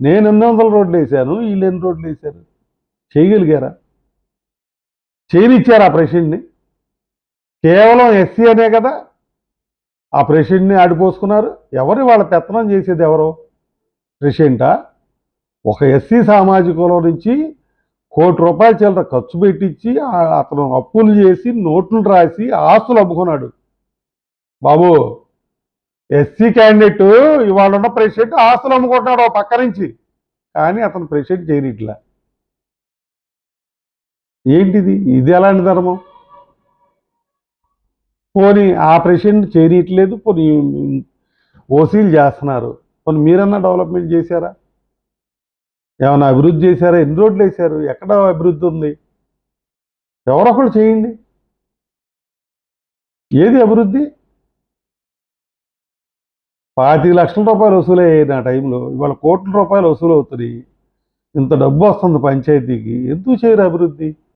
నేను ఎన్ని వందల రోడ్లు వేశాను వీళ్ళు ఎన్ని రోడ్లు వేశారు? చేయగలిగారా? చేయనిచ్చారు ఆ ప్రెసిడెంట్ని. కేవలం ఎస్సీ అనే కదా ఆ ప్రెసిడెంట్ని ఆడిపోసుకున్నారు. ఎవరు వాళ్ళ పెత్తనం చేసేది ఎవరు? ప్రెసిడెంటా? ఒక ఎస్సీ సామాజికంలో నుంచి కోటి రూపాయల చిల్లర ఖర్చు పెట్టించి అతను అప్పులు చేసి నోట్లు రాసి ఆస్తులు అమ్ముకున్నాడు. బాబు ఎస్సీ క్యాండిడేట్ ఇవాళ ఉన్న ప్రెసిడెంట్ ఆస్తులు అమ్ముకుంటున్నాడు ఓ పక్క నుంచి. కానీ అతను ప్రెసిడెంట్ చేయనిట్లా. ఏంటిది? ఇది ఎలాంటి ధర్మం? పోనీ ఆ ప్రెసిడెంట్ చేయనీయట్లేదు పోనీ ఓసీలు చేస్తున్నారు. పోనీ మీరన్నా డెవలప్మెంట్ చేశారా? ఏమైనా అభివృద్ధి చేశారా? ఎన్ని రోడ్లు వేశారు? ఎక్కడ అభివృద్ధి ఉంది? ఎవరొకరు చేయండి. ఏది అభివృద్ధి? పాతి లక్షల రూపాయలు వసూలయ్యాయి నా టైంలో. ఇవాళ కోట్ల రూపాయలు వసూలు అవుతున్నాయి ఇంత డబ్బు వస్తుంది పంచాయతీకి. ఎందుకు చేయరు అభివృద్ధి?